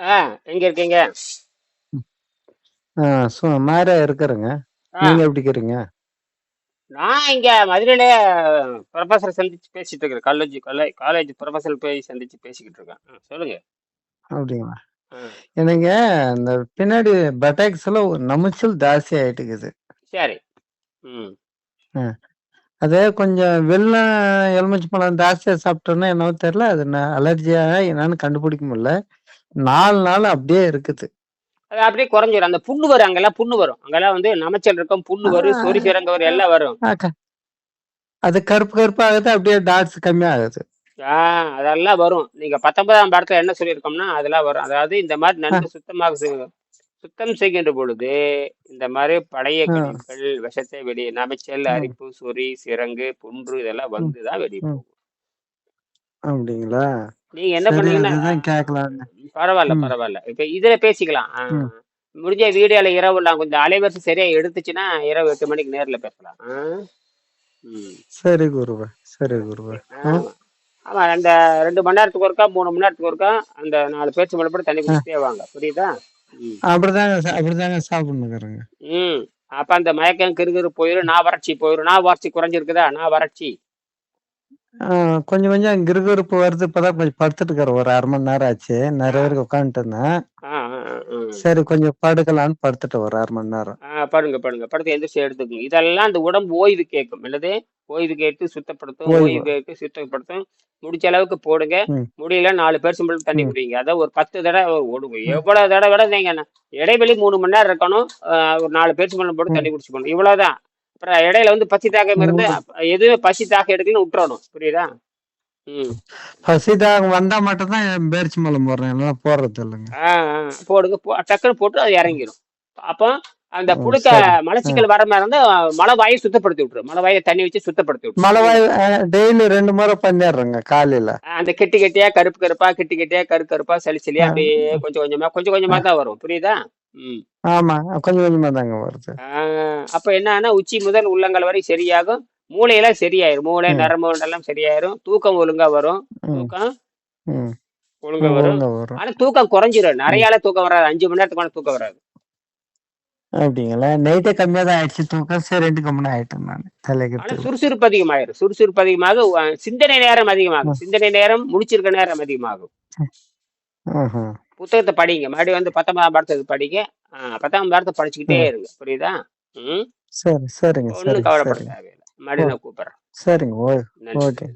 ஆ எங்க இருக்கீங்க? ஆ சுமாரா இருக்கிறேங்க. ஆ. நீங்க எப்படி இருக்கிறீங்க நான் இங்க மதுரையில ப்ரொஃபஸர் சந்திச்சு பேசிட்டு இருக்கிறேன் காலேஜ் காலேஜ் ப்ரொஃபஸர் போய் சந்திச்சு பேசிக்கிட்டு இருக்கேன். ஆ, சொல்லுங்க. அப்படிங்களா? ஆ, எனக்கு இந்த பின்னாடி பட்டாக்ஸ்ல ஒரு நமைச்சல் ஜாஸ்தி ஆயிட்டு இருக்குது சரி. ம். ஆ, அது கொஞ்சம் வெள்ளம் எலுமிச்சை பழம் ஜாஸ்தியா சாப்பிட்டோன்னா என்னவோ தெரியல அது அலர்ஜியா என்னன்னு கண்டுபிடிக்க முடியல. நாலு நாள் அப்படியே இருக்குது. அது அப்படியே குறைஞ்சிரும். அந்த புண்ணு வரும் அங்கெல்லாம் புண்ணு வரும். அங்கெல்லாம் வந்து நமைச்சல் இருக்கும் புண்ணு வரும் சொறி சிறங்க வரும் எல்லாம் வரும். அது கருப்பு கருப்பு ஆகுது அப்படியே டாட்ஸ் கம்மி ஆகுது ஆ அதெல்லாம் வரும். நீங்க பத்தொன்பதாம் பாடத்துல என்ன சொல்லியிருக்கோம்னா அதெல்லாம் வரும். அதாவது இந்த மாதிரி நன்கு சுத்தமாக சுத்தம் செய்கின்ற பொழுது இந்த மாதிரி பழைய. கழிவுகள் விஷத்தை வெளியே நமைச்சல். அரிப்பு சொறி சிரங்கு புன்று இதெல்லாம் வந்து தான் வெளியே. போகும். அப்படிங்களா? நீங்க என்ன சரி பண்ணீங்கன்னா அதுதான் கேட்கலான்னு பரவாயில்ல ம். பரவாயில்ல. இப்ப இதுல பேசிக்கலாம். ஆ. ம். முடிஞ்ச வீடியோல இரவு நான் கொஞ்சம் அலைவரிசை சரியா எடுத்துச்சுன்னா இரவு எட்டு மணிக்கு நேர்ல பேசலாம். ஆ? ம். சரி குருவே சரி குருவே. ஆ, ஆமா. ஆமா அந்த ரெண்டு மணி நேரத்துக்கு ஒருக்கா மூணு மணி நேரத்துக்கு ஒருக்கா அந்த நாலு பேச்சு மறுபடியும் தண்ணி குடிச்சிட்டே வாங்க. புரியுதா? ம். அப்படிதாங்க சா- அப்படிதாங்க சாப்பிடணுங்கிறேங்க ம். அப்ப அந்த மயக்கம் கிருகிரு போயிடும் நான் வறட்சி போயிடும் நான் வறட்சி குறைஞ்சிருக்குதா? நான் வறட்சி. ஆ, கொஞ்சம் கொஞ்சம் கிருகிருப்பு வருது. இப்பதான் கொஞ்சம் படுத்துட்டு இருக்கிறேன் ஒரு அரை மணி நேரம் ஆச்சு. நிறைய பேருக்கு உட்காந்துட்டு இருந்தேன். சரி கொஞ்சம் படுக்கலான்னு படுத்துட்டு ஒரு அரை மணி நேரம். படுங்க படுங்க. படுத்து எந்திரிச்சு எடுத்துக்கோங்க. இதெல்லாம் அந்த உடம்பு ஓய்வு கேட்கும். என்னது? ஓய்வு கேட்டு சுத்தப்படுத்தும். ஓய்வு. கேட்டு சுத்தப்படுத்தும். முடிச்ச அளவுக்கு போடுங்க. முடியல நாலு பேர் சிம்பிள் தண்ணி. குடிங்க. அதான் ஒரு பத்து தடவை ஒரு எவ்வளவு தடவை விட நீங்க இடைவெளி மூணு மணி நேரம் இருக்கணும். ஒரு நாலு பேர் சிம்பிள் போட்டு. தண்ணி குடிச்சுக்கணும். இவ்வளவுதான். அப்புறம் இடையில வந்து பசி தாக்கம் இருந்து. எதுவுமே பசி தாக்கம் எடுக்கணும்னு விட்டுறணும். புரியுதா? ம். பசிதாக வந்தா மட்டும்தான் பேரிச்சி மலம் போடுறேன். இல்லைன்னா போடுறது இல்லைங்க. போடுங்க. டக்குன்னு போட்டு அது இறங்கிடும் அப்போ அந்த புழுக்க. மலச்சிக்கல் வர மாதிரி இருந்தா மழை வாயை சுத்தப்படுத்தி விட்டுரும். மழை வாயை தண்ணி வச்சு சுத்தப்படுத்தி விட்டுரும். மழை டெய்லி ரெண்டு முறை பண்ணிடுறேங்க காலையில. அந்த கெட்டி கெட்டியா கருப்பு கருப்பா கெட்டி கெட்டியா கரு கருப்பா சளி சளியா. அப்படியே கொஞ்சம் கொஞ்சமா கொஞ்சம் கொஞ்சமா தான் வரும். புரியுதா? ஆமா கொஞ்சம் கொஞ்சமா தாங்க வருது. அப்ப என்னன்னா உச்சி முதல் உள்ளங்கால் வரை சரியாகும். மூளையெல்லாம் சரியாயிரும். மூளை. நரம்பு எல்லாம் சரியாயிரும். தூக்கம் ஒழுங்கா வரும். தூக்கம். ஒழுங்கா வரும். ஆனா தூக்கம் குறைஞ்சிரும். நிறைய தூக்கம் வராது. அஞ்சு மணி நேரத்துக்கு மேல தூக்கம் வராது. அப்படிங்களா? நைட்டே கம்மியா தான் ஆயிடுச்சு தூக்கம். சரி ரெண்டு கம்மி ஆயிட்டேன் நான். தலைக்கு சுறுசுறுப்பு அதிகமாயிரும். சுறுசுறுப்பு அதிகமாக சிந்தனை நேரம் அதிகமாகும். சிந்தனை நேரம் முடிச்சிருக்க நேரம் அதிகமாகும். புத்தகத்தை படிங்க. மறுபடியும் வந்து பத்தொன்பதாம் பாடத்தை படிங்க. பத்தாம் பாடத்தை படிச்சுக்கிட்டே. இருங்க. புரியுதா? ம்? சரி சரிங்க ஒன்றும் சரிங்க கவலைப்பட தேவையில்லை. மறுபடியும் நான் கூப்பிடுறேன். சரிங்க ஓகே.